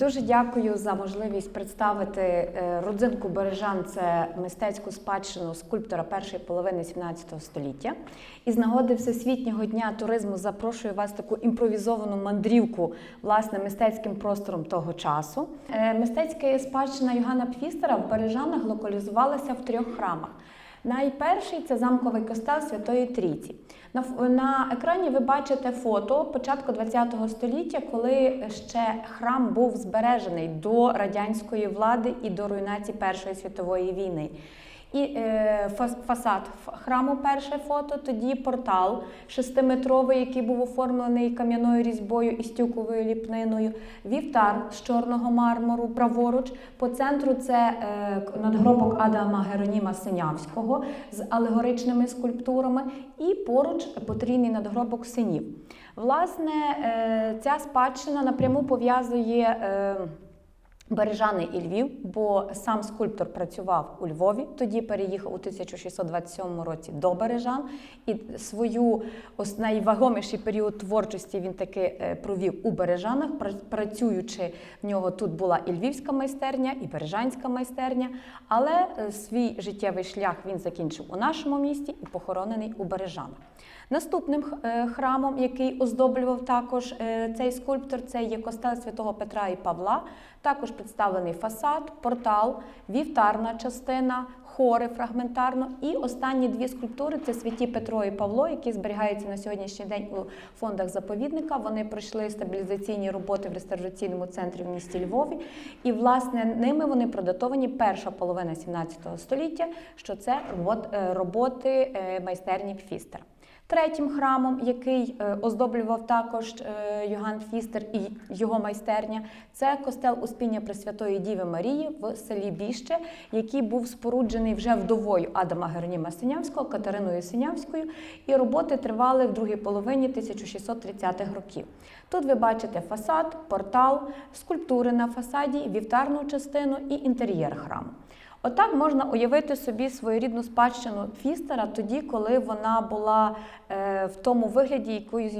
Дуже дякую за можливість представити е, родзинку Бережан. Це мистецьку спадщину скульптора першої половини 17 століття. І з нагоди Всесвітнього дня туризму запрошую вас в таку імпровізовану мандрівку власне мистецьким простором того часу. Е, Мистецька спадщина Йоганна Пфістера в Бережанах локалізувалася в трьох храмах. Найперший це замковий костел Святої Трійці. На, на екрані ви бачите фото початку ХХ століття, коли ще храм був збережений до радянської влади і до руйнації Першої світової війни. І е, фасад храму перше фото, тоді портал шестиметровий, який був оформлений кам'яною різьбою і стюковою ліпниною, вівтар з чорного мармуру, праворуч. По центру це е, надгробок Адама Героніма Синявського з алегоричними скульптурами, і поруч потрійний надгробок синів. Власне, е, ця спадщина напряму пов'язує. Бережани і Львів, бо сам скульптор працював у Львові, тоді переїхав у 1627 році до Бережан, і свою найвагоміший період творчості він таки е, провів у Бережанах, працюючи в нього тут була і львівська майстерня, і бережанська майстерня. Але е, свій життєвий шлях він закінчив у нашому місті і похоронений у Бережанах. Наступним е, храмом, який оздоблював також цей скульптор, це є костел святого Петра і Павла. Також представлений фасад, портал, вівтарна частина, хори фрагментарно. І останні дві скульптури це святі Петро і Павло, які зберігаються на сьогоднішній день у фондах заповідника. Вони пройшли стабілізаційні роботи в реставраційному центрі в місті Львові. І, власне, ними вони продатовані перша половина 17 століття, що це е, роботи е, майстерні Пфістера. Третім храмом, який е, оздоблював також е, Йоганн Фістер і його майстерня, це костел Успіння Пресвятої Діви Марії в селі Біще, який був споруджений вже вдовою Адама Героніма Синявського, Катериною Синявською, і роботи тривали в другій половині 1630-х років. Тут ви бачите фасад, портал, скульптури на фасаді, вівтарну частину і інтер'єр храму. Отак можна уявити собі своєрідну спадщину Фістера тоді, коли вона була е, в тому вигляді, якою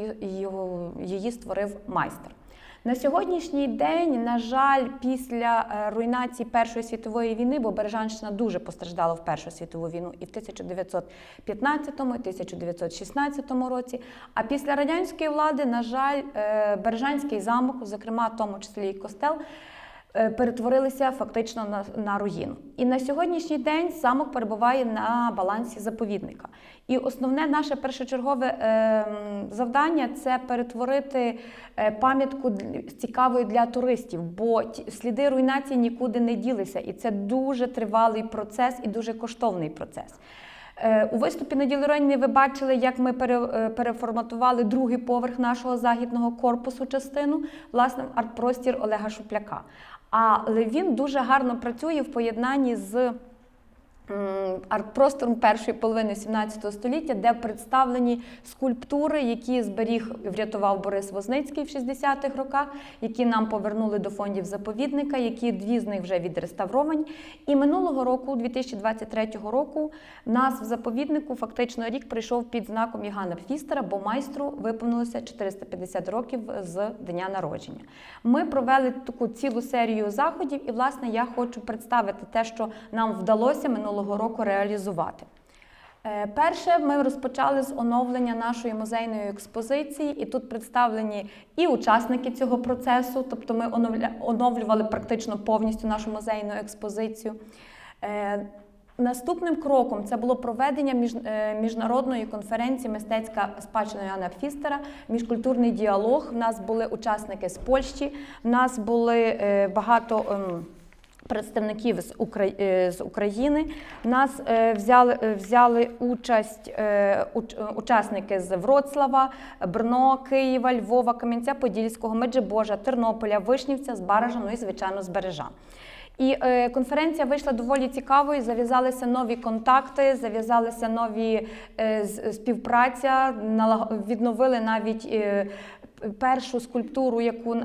її створив майстер. На сьогоднішній день, на жаль, після е, руйнації Першої світової війни, бо Бережанщина дуже постраждала в Першу світову війну і в 1915 і 1916 році. А після радянської влади, на жаль, е, Бережанський замок, зокрема, в тому числі і костел, перетворилися фактично на, на руїну. І на сьогоднішній день замок перебуває на балансі заповідника. І основне наше першочергове е, завдання це перетворити е, пам'ятку цікавою для туристів, бо ті- сліди руйнації нікуди не ділися. І це дуже тривалий процес і дуже коштовний процес. Е, У виступі на Ділероні ви бачили, як ми е, переформатували другий поверх нашого західного корпусу частину, власне, арт-простір Олега Шупляка. Але він дуже гарно працює в поєднанні з арт-простором першої половини 17 століття, де представлені скульптури, які зберіг врятував Борис Возницький в 60-х роках, які нам повернули до фондів заповідника, які дві з них вже відреставровані. І минулого року, 2023 року, нас в заповіднику фактично рік прийшов під знаком Єгана Фістера, бо майстру виповнилося 450 років з дня народження. Ми провели таку цілу серію заходів, і власне я хочу представити те, що нам вдалося минулого року реалізувати. Е, Перше, ми розпочали з оновлення нашої музейної експозиції, і тут представлені і учасники цього процесу, тобто ми оновлювали практично повністю нашу музейну експозицію. Е, Наступним кроком це було проведення е, міжнародної конференції мистецька спадщина Яна Фістера, міжкультурний діалог. В нас були учасники з Польщі, в нас були багато. Представників з, е, з України нас е, взяли, е, взяли участь уч... учасники з Вроцлава, Брно, Києва, Львова, Кам'янця, Подільського, Меджибожа, Тернополя, Вишнівця, з Баража, ну і звичайно з Бережа. І конференція вийшла доволі цікавою. Зав'язалися нові контакти, зав'язалися нові співпраця, відновили навіть. Першу скульптуру, яку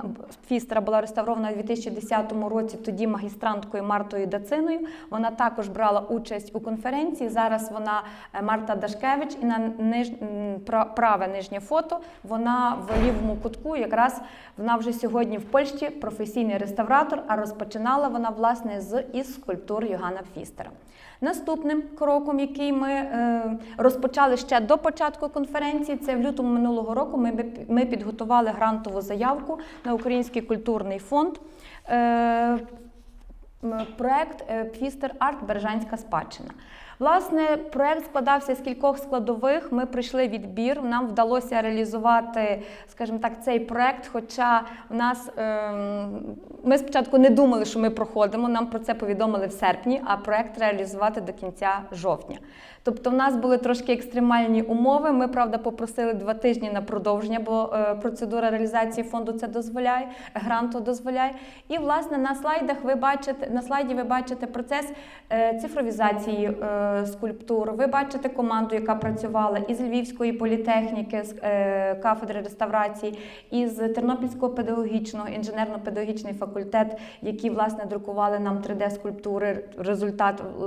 Фістера була реставрована у 2010 році, тоді магістранткою Мартою Дациною. Вона також брала участь у конференції. Зараз вона е, Марта Дашкевич, і на ниж... праве нижнє фото вона в лівому кутку. Якраз вона вже сьогодні в Польщі професійний реставратор, а розпочинала вона власне з із скульптур Йогана Фістера. Наступним кроком, який ми е, розпочали ще до початку конференції, це в лютому минулого року. Ми, ми підготували грантову заявку на Український культурний фонд. Е, проект Пфістер Арт Бережанська спадщина. Власне, проект складався з кількох складових. Ми пройшли відбір. Нам вдалося реалізувати, скажімо так, цей проект. Хоча в нас ем, ми спочатку не думали, що ми проходимо. Нам про це повідомили в серпні, а проект реалізувати до кінця жовтня. Тобто, в нас були трошки екстремальні умови. Ми, правда, попросили два тижні на продовження, бо е, процедура реалізації фонду це дозволяє, гранту дозволяє. І власне на слайдах ви бачите на слайді. Ви бачите процес е, цифровізації е, скульптур. Ви бачите команду, яка працювала із Львівської політехніки, з е, кафедри реставрації, із Тернопільського педагогічного інженерно-педагогічний факультет, які власне друкували нам 3D-скульптури, результат е,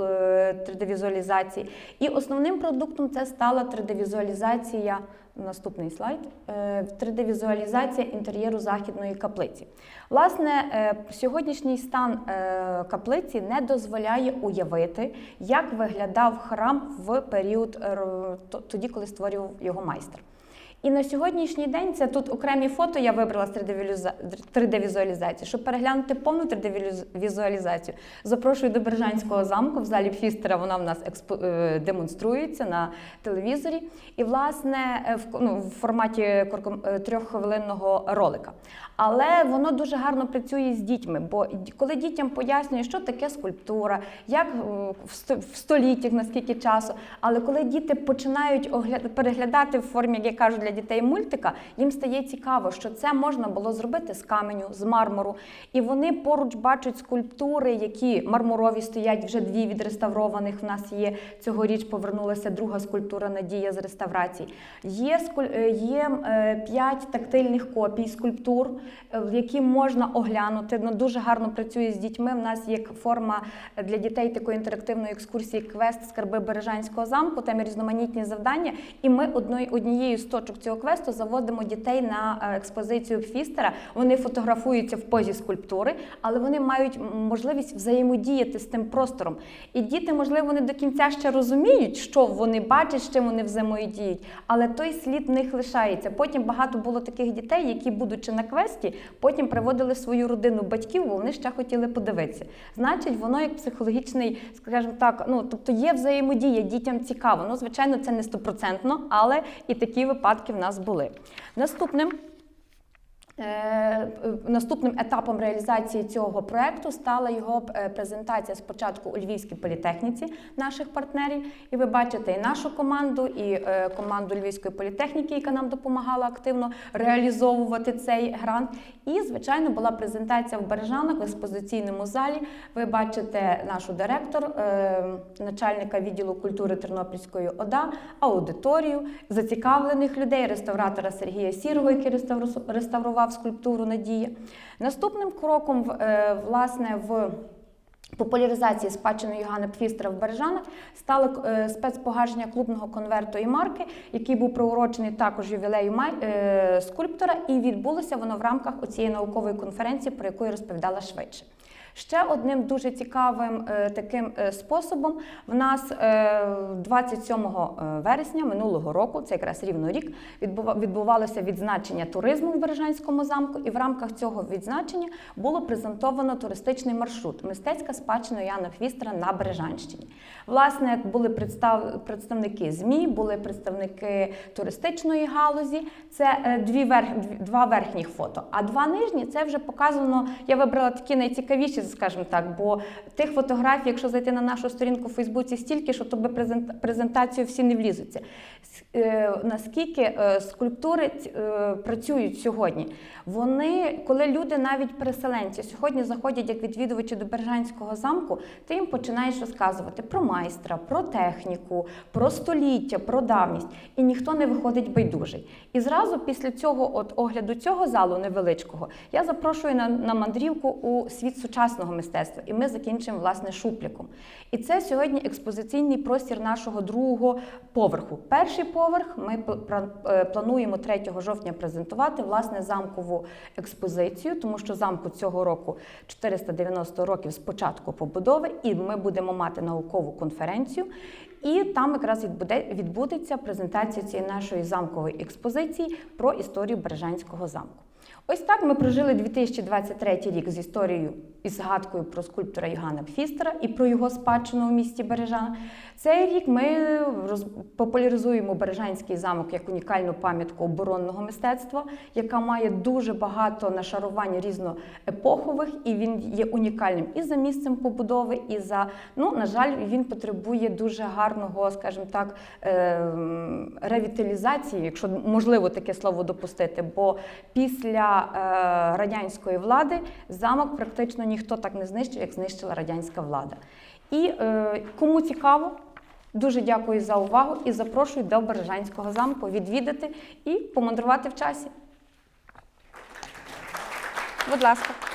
3D-візуалізації. І основним продуктом це стала 3D-візуалізація. Наступний слайд. Е, 3D-візуалізація інтер'єру західної каплиці. Власне, е, сьогоднішній стан е, каплиці не дозволяє уявити, як виглядав храм в період е, тоді, коли створював його майстер. І на сьогоднішній день це тут окремі фото я вибрала з 3D-візуалізації. Щоб переглянути повну 3D-візуалізацію, запрошую до Бережанського замку в залі Фістера. Вона в нас експо... е, демонструється на телевізорі. І, власне, е, в, ну, в форматі е, трьоххвилинного ролика. Але воно дуже гарно працює з дітьми, бо коли дітям пояснює, що таке скульптура, як в століттях, наскільки часу. Але коли діти починають переглядати в формі, як я кажу, для дітей мультика, їм стає цікаво, що це можна було зробити з каменю, з мармуру. І вони поруч бачать скульптури, які мармурові стоять вже дві відреставрованих. В нас є цьогоріч повернулася друга скульптура Надія з реставрації. Є е, є е, п'ять тактильних копій скульптур, е, які можна оглянути. Ну, дуже гарно працює з дітьми. У нас є форма для дітей такої інтерактивної екскурсії квест скарби Бережанського замку. Там різноманітні завдання. І ми однією з точок цього квесту заводимо дітей на е, експозицію Фістера. Вони фотографуються в позі скульптури, але вони мають можливість взаємодіяти з тим простором. І діти, можливо, не до кінця ще розуміють, що вони бачать, з чим вони взаємодіють, але той слід в них лишається. Потім багато було таких дітей, які, будучи на квесті, потім приводили свою родину батьків, бо вони ще хотіли подивитися. Значить, воно як психологічний, скажімо так, ну тобто є взаємодія, дітям цікаво. Ну, звичайно, це не стопроцентно, але і такі випадки в нас були. Наступним. Е, е, Наступним етапом реалізації цього проекту стала його е, презентація спочатку у Львівській політехніці наших партнерів. І ви бачите і нашу команду, і команду Львівської політехніки, яка нам допомагала активно реалізовувати цей грант. І, звичайно, була презентація в Бережанах в експозиційному залі. Ви бачите нашу директор, начальника відділу культури Тернопільської ОДА, аудиторію, зацікавлених людей, реставратора Сергія Сірого, який реставру- реставрував скульптуру Надія. Наступним кроком, е, власне, в Популяризації спадщини Йоганна Пфістера в Бережанах стало спецпогаження спецпогашення клубного конверту і марки, який був приурочений також ювілею е, скульптора, і відбулося воно в рамках цієї наукової конференції, про яку я розповідала швидше. Ще одним дуже цікавим е, таким е, способом в нас е, 27 вересня минулого року, це якраз рівно рік, відбува- відбувалося відзначення туризму в Бережанському замку, і в рамках цього відзначення було презентовано туристичний маршрут Мистецька спадщина Яна Хвістера на Бережанщині. Власне, були представ- представники ЗМІ, були представники туристичної галузі. Це е, дві верх, два верхніх фото. А два нижні це вже показано. Я вибрала такі найцікавіші, скажімо так, бо тих фотографій, якщо зайти на нашу сторінку в Фейсбуці, стільки, що тобі презентацію всі не влізуться. Е, Наскільки е, скульптури е, працюють сьогодні? Вони, коли люди, навіть переселенці, сьогодні заходять як відвідувачі до Бережанського замку, ти їм починаєш розказувати про майстра, про техніку, про століття, про давність, і ніхто не виходить байдужий. І зразу після цього, от огляду цього залу невеличкого, я запрошую на, на мандрівку у світ сучасного мистецтва, і ми закінчимо власне шупліком. І це сьогодні експозиційний простір нашого другого поверху. Перший поверх ми е, плануємо 3 жовтня презентувати власне замкову експозицію, тому що замку цього року 490 років з початку побудови, і ми будемо мати наукову конференцію. І там якраз відбуде, відбудеться презентація цієї нашої замкової експозиції про історію Бережанського замку. Ось так ми прожили 2023 рік з історією і згадкою про скульптора Йоганна Пфістера і про його спадщину в місті Бережана. Цей рік ми популяризуємо Бережанський замок як унікальну пам'ятку оборонного мистецтва, яка має дуже багато нашарувань різноепохових, і він є унікальним і за місцем побудови, і за ну на жаль, він потребує дуже гарного, скажімо так, ем, ревіталізації, якщо можливо таке слово допустити. Бо після е, радянської влади замок практично ніхто так не знищив, як знищила радянська влада. І е, кому цікаво, дуже дякую за увагу і запрошую до Бережанського замку відвідати і помандрувати в часі. Будь ласка.